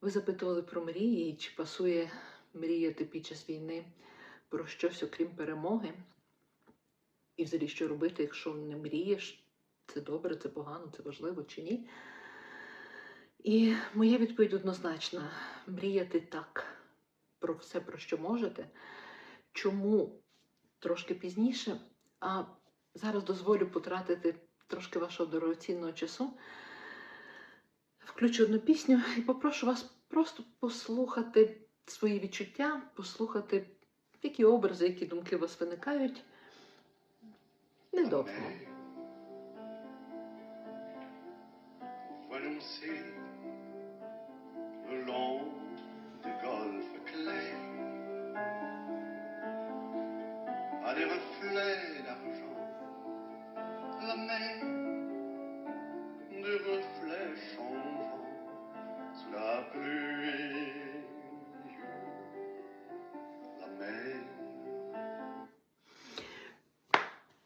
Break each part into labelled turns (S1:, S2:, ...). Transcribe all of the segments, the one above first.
S1: Ви запитували про мрії, чи пасує мріяти під час війни про щось, окрім перемоги? І взагалі, що робити, якщо не мрієш? Це добре, це погано, це важливо чи ні? І моя відповідь однозначна: мріяти так про все, про що можете. Чому трошки пізніше? А зараз дозволю потратити трошки вашого дорогоцінного часу. Включу одну пісню і попрошу вас просто послухати свої відчуття, послухати, які образи, які думки у вас виникають. Недовго.
S2: Des reflets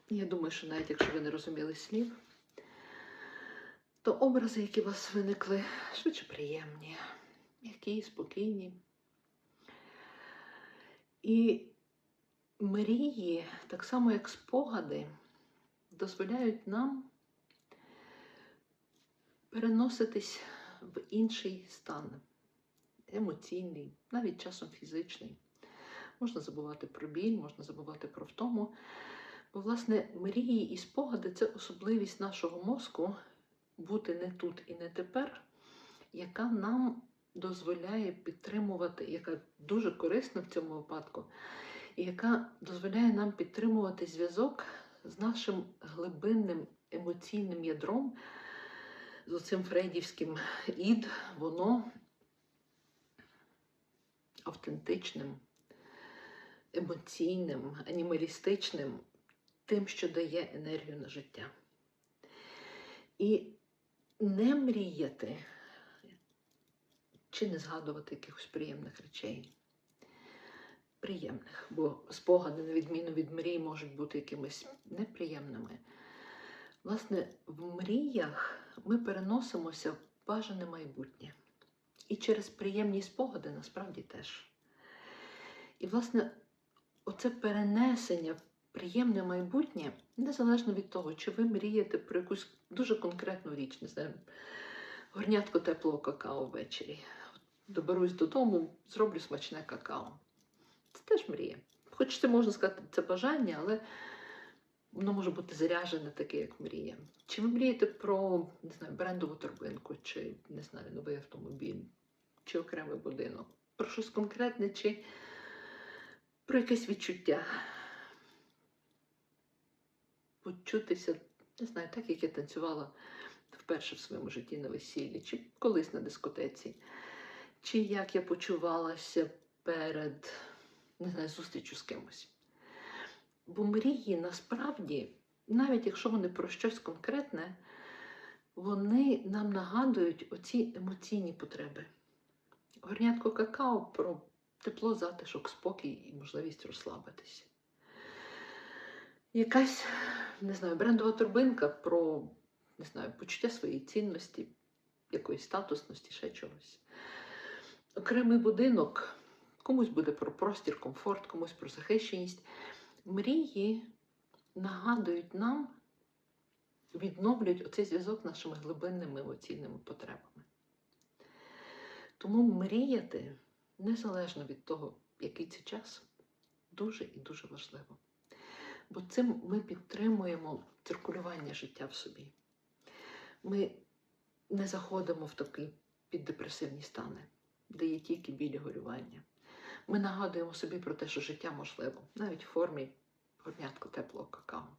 S1: Я думаю, що навіть якщо ви не розуміли слів, то образи, які у вас виникли, швидше приємні, м'які, спокійні. І мрії, так само як спогади, дозволяють нам переноситись в інший стан, емоційний, навіть часом фізичний. Можна забувати про біль, можна забувати про втому. Бо, власне, мрії і спогади це особливість нашого мозку бути не тут і не тепер, яка нам дозволяє підтримувати, яка дуже корисна в цьому випадку, і яка дозволяє нам підтримувати зв'язок з нашим глибинним емоційним ядром, з оцим фрейдівським ід, воно автентичним, емоційним, анімалістичним тим, що дає енергію на життя. І не мріяти чи не згадувати якихось приємних речей. Приємних, бо спогади, на відміну від мрій, можуть бути якимись неприємними. Власне, в мріях ми переносимося в бажане майбутнє. І через приємні спогади насправді теж. І, власне, оце перенесення в приємне майбутнє, незалежно від того, чи ви мрієте про якусь дуже конкретну річ, не знаю, горнятко теплого какао ввечері. Доберусь додому, зроблю смачне какао. Це теж мрія. Хоч це можна сказати, це бажання, але воно може бути заряджене таке, як мрія. Чи ви мрієте про не знаю, брендову торбинку, чи не знаю, новий автомобіль, чи окремий будинок, про щось конкретне, чи про якесь відчуття? Почутися, не знаю, так як я танцювала вперше в своєму житті на весіллі, чи колись на дискотеці, чи як я почувалася перед не знаю, зустрічю з кимось. Бо мрії насправді, навіть якщо вони про щось конкретне, вони нам нагадують оці емоційні потреби. Горнятко какао про тепло, затишок, спокій і можливість розслабитися. Якась, не знаю, брендова торбинка про не знаю, почуття своєї цінності, якоїсь статусності, ще чогось. Окремий будинок комусь буде про простір, комфорт, комусь про захищеність. Мрії нагадують нам, відновлюють оцей зв'язок нашими глибинними емоційними потребами. Тому мріяти, незалежно від того, який це час, дуже і дуже важливо. Бо цим ми підтримуємо циркулювання життя в собі. Ми не заходимо в такі піддепресивні стани, де є тільки білі горювання. Ми нагадуємо собі про те, що життя можливо, навіть в формі горнятку теплого какао.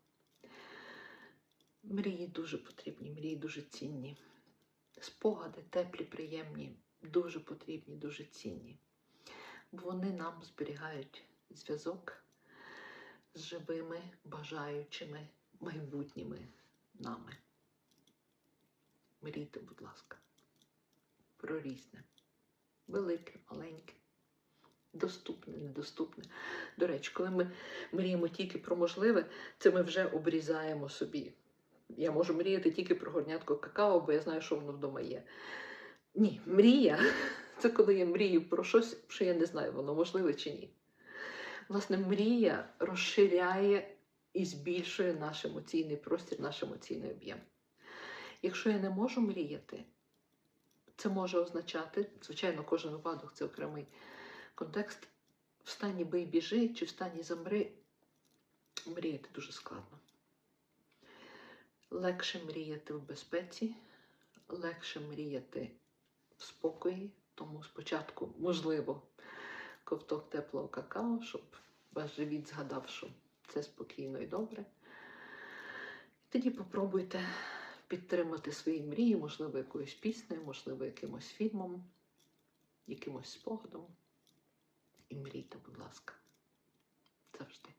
S1: Мрії дуже потрібні, мрії дуже цінні. Спогади теплі, приємні, дуже потрібні, дуже цінні. Бо вони нам зберігають зв'язок живими, бажаючими, майбутніми нами. Мрійте, будь ласка, про різне, велике, маленьке, доступне, недоступне. До речі, коли ми мріємо тільки про можливе, це ми вже обрізаємо собі. Я можу мріяти тільки про горнятко какао, бо я знаю, що воно вдома є. Ні, мрія це коли я мрію про щось, що я не знаю, воно можливе чи ні. Власне, мрія розширяє і збільшує наш емоційний простір, наш емоційний об'єм. Якщо я не можу мріяти, це може означати, звичайно, кожен випадок це окремий контекст. В стані бий біжи чи в стані замри мріяти дуже складно. Легше мріяти в безпеці, легше мріяти в спокої, тому спочатку, можливо, ковток теплого какао, щоб ваш живіт згадав, що це спокійно і добре. Тоді попробуйте підтримати свої мрії, можливо, якоюсь піснею, можливо, якимось фільмом, якимось спогадом. І мрійте, будь ласка, завжди.